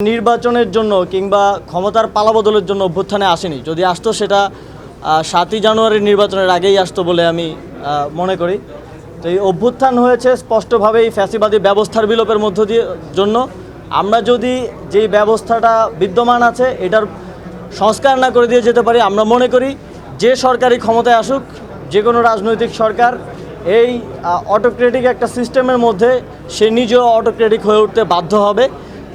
নির্বাচনের জন্য কিংবা ক্ষমতার পালাবদলের জন্য অভ্যুত্থানে আসেনি। যদি আসতো সেটা সাতই জানুয়ারির নির্বাচনের আগেই আসতো বলে আমি মনে করি। তো এই অভ্যুত্থান হয়েছে স্পষ্টভাবেই ফ্যাসিবাদী ব্যবস্থার বিলোপের মধ্য দিয়ে জন্য। আমরা যদি যেই ব্যবস্থাটা বিদ্যমান আছে, এটার সংস্কার না করে দিয়ে যেতে পারি, আমরা মনে করি যে সরকারি ক্ষমতায় আসুক, যে কোনো রাজনৈতিক সরকার, এই অটোক্রেটিক একটা সিস্টেমের মধ্যে সে নিজেও অটোক্রেটিক হয়ে উঠতে বাধ্য হবে।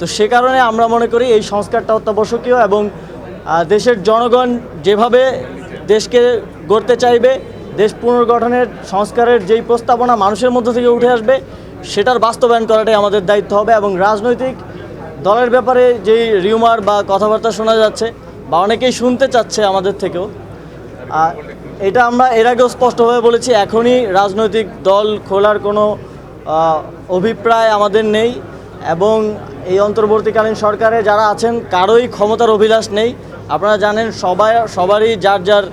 তো সে কারণে আমরা মনে করি এই সংস্কারটা অত্যাবশ্যকীয় এবং দেশের জনগণ যেভাবে দেশকে গড়তে চাইবে, দেশ পুনর্গঠনের সংস্কারের যেই প্রস্তাবনা মানুষের মধ্য থেকে উঠে আসবে, সেটার বাস্তবায়ন করাটাই আমাদের দায়িত্ব হবে এবং রাজনৈতিক দলের ব্যাপারে যেই রিউমার বা কথাবার্তা শোনা যাচ্ছে বা অনেকেই শুনতে চাচ্ছে আমাদের থেকেও এটা আমরা এর আগেও স্পষ্টভাবে বলেছি, এখনই রাজনৈতিক দল খোলার কোনো অভিপ্রায় আমাদের নেই। এবং এই অন্তর্বর্তীকালীন সরকারে যারা আছেন, কারোই ক্ষমতার অভিলাষ নেই। আপনারা জানেন, সবাই, সবারই যার যার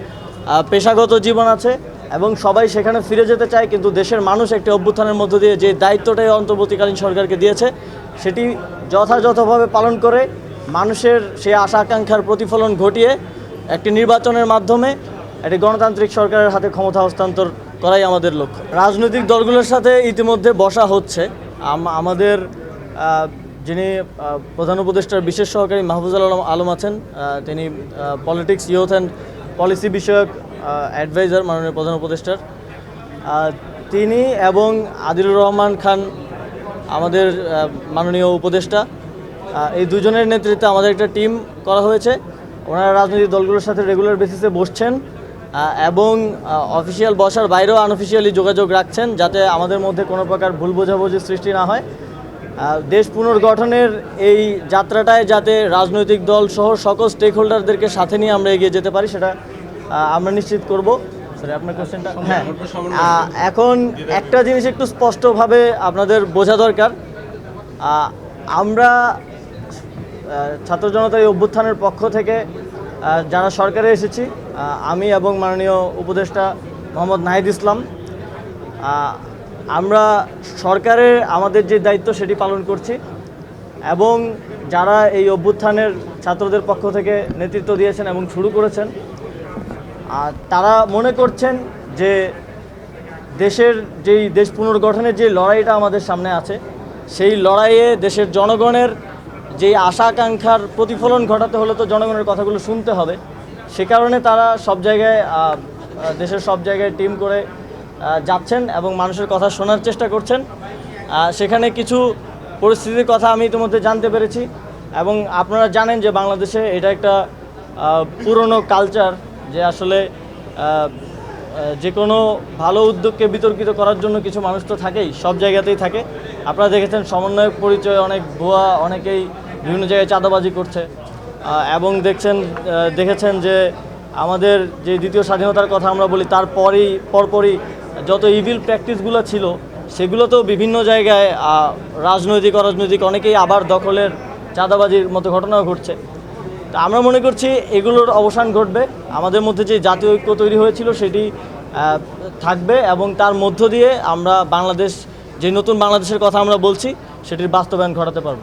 পেশাগত জীবন আছে এবং সবাই সেখানে ফিরে যেতে চায়, কিন্তু দেশের মানুষ একটি অভ্যুত্থানের মধ্য দিয়ে যে দায়িত্বটাই অন্তর্বর্তীকালীন সরকারকে দিয়েছে, সেটি যথাযথভাবে পালন করে মানুষের সেই আশা আকাঙ্ক্ষার প্রতিফলন ঘটিয়ে একটি নির্বাচনের মাধ্যমে একটি গণতান্ত্রিক সরকারের হাতে ক্ষমতা হস্তান্তর করাই আমাদের লক্ষ্য। রাজনৈতিক দলগুলোর সাথে ইতিমধ্যে বসা হচ্ছে। আমাদের যিনি প্রধান উপদেষ্টার বিশেষ সহকারী মাহফুজুল আলম আলম আছেন তিনি পলিটিক্স ইউথ অ্যান্ড পলিসি বিষয়ক অ্যাডভাইজার মাননীয় প্রধান উপদেষ্টার। তিনি এবং আদিলুর রহমান খান আমাদের মাননীয় উপদেষ্টা। এই দুজনের নেতৃত্বে আমাদের একটা টিম করা হয়েছে। ওনারা রাজনৈতিক দলগুলোর সাথে রেগুলার বেসিসে বসছেন এবং অফিসিয়াল বসার বাইরেও আনঅফিসিয়ালি যোগাযোগ রাখছেন, যাতে আমাদের মধ্যে কোনো প্রকার ভুল বোঝাবুঝির সৃষ্টি না হয়। দেশ পুনর্গঠনের এই যাত্রাটায় যাতে রাজনৈতিক দল সহ সকল স্টেক হোল্ডারদেরকে সাথে নিয়ে আমরা এগিয়ে যেতে পারি সেটা আমরা নিশ্চিত করব। সরি আপনার কোশ্চেনটা হ্যাঁ। এখন একটা জিনিস একটু স্পষ্টভাবে আপনাদের বোঝা দরকার। আমরা ছাত্র জনতার এই অভ্যুত্থানের পক্ষ থেকে যারা সরকারে এসেছি আমি এবং মাননীয় উপদেষ্টা মোহাম্মদ নাহিদ ইসলাম আমরা সরকারের আমাদের যে দায়িত্ব সেটি পালন করছি এবং যারা এই অভ্যুত্থানের ছাত্রদের পক্ষ থেকে নেতৃত্ব দিয়েছেন এবং শুরু করেছেন, আর তারা মনে করছেন যে দেশের যেই দেশ পুনর্গঠনের যে লড়াইটা আমাদের সামনে আছে, সেই লড়াইয়ে দেশের জনগণের যেই আশা আকাঙ্ক্ষার প্রতিফলন ঘটাতে হলে তো জনগণের কথাগুলো শুনতে হবে। সে কারণে তারা সব জায়গায় দেশের সব জায়গায় টিম করে যাচ্ছেন এবং মানুষের কথা শোনার চেষ্টা করছেন। সেখানে কিছু পরিস্থিতির কথা আমি ইতিমধ্যে জানতে পেরেছি এবং আপনারা জানেন যে বাংলাদেশে এটা একটা পুরনো কালচার যে আসলে যে কোনো ভালো উদ্যোগকে বিতর্কিত করার জন্য কিছু মানুষ তো থাকেই, সব জায়গাতেই থাকে। আপনারা দেখেছেন সমন্বয়ক পরিচয় অনেক, ভুয়া অনেকেই বিভিন্ন জায়গায় চাঁদাবাজি করছে। এবং দেখছেন দেখেছেন যে আমাদের যে দ্বিতীয় স্বাধীনতার কথা আমরা বলি, তারপরই, পরপরই যত ইভিল প্র্যাকটিসগুলো ছিল, সেগুলোতেও বিভিন্ন জায়গায় রাজনৈতিক, অরাজনৈতিক অনেকেই আবার দখলের চাঁদাবাজির মতো ঘটনাও ঘটছে। তা আমরা মনে করছি এগুলোর অবসান ঘটবে। আমাদের মধ্যে যে জাতীয় ঐক্য তৈরি হয়েছিল সেটি থাকবে এবং তার মধ্য দিয়ে আমরা বাংলাদেশ, যে নতুন বাংলাদেশের কথা আমরা বলছি, সেটির বাস্তবায়ন ঘটাতে পারব।